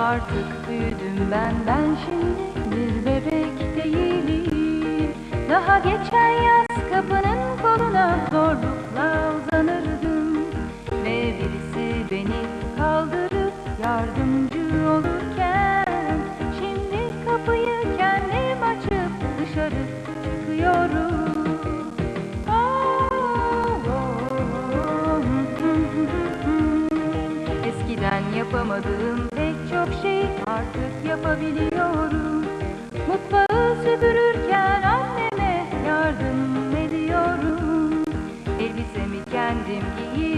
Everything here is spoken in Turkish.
Artık büyüdüm ben, ben şimdi bir bebek değilim. Daha geçen yaz kapının koluna zorlukla uzanırdım. Ve birisi beni kaldırıp yardımcı olurken Şimdi kapıyı kendim açıp dışarı çıkıyorum. Yapamadığım pek birçok şey artık yapabiliyorum Mutfağı süpürürken anneme yardım ediyorum Elbisemi kendim giyip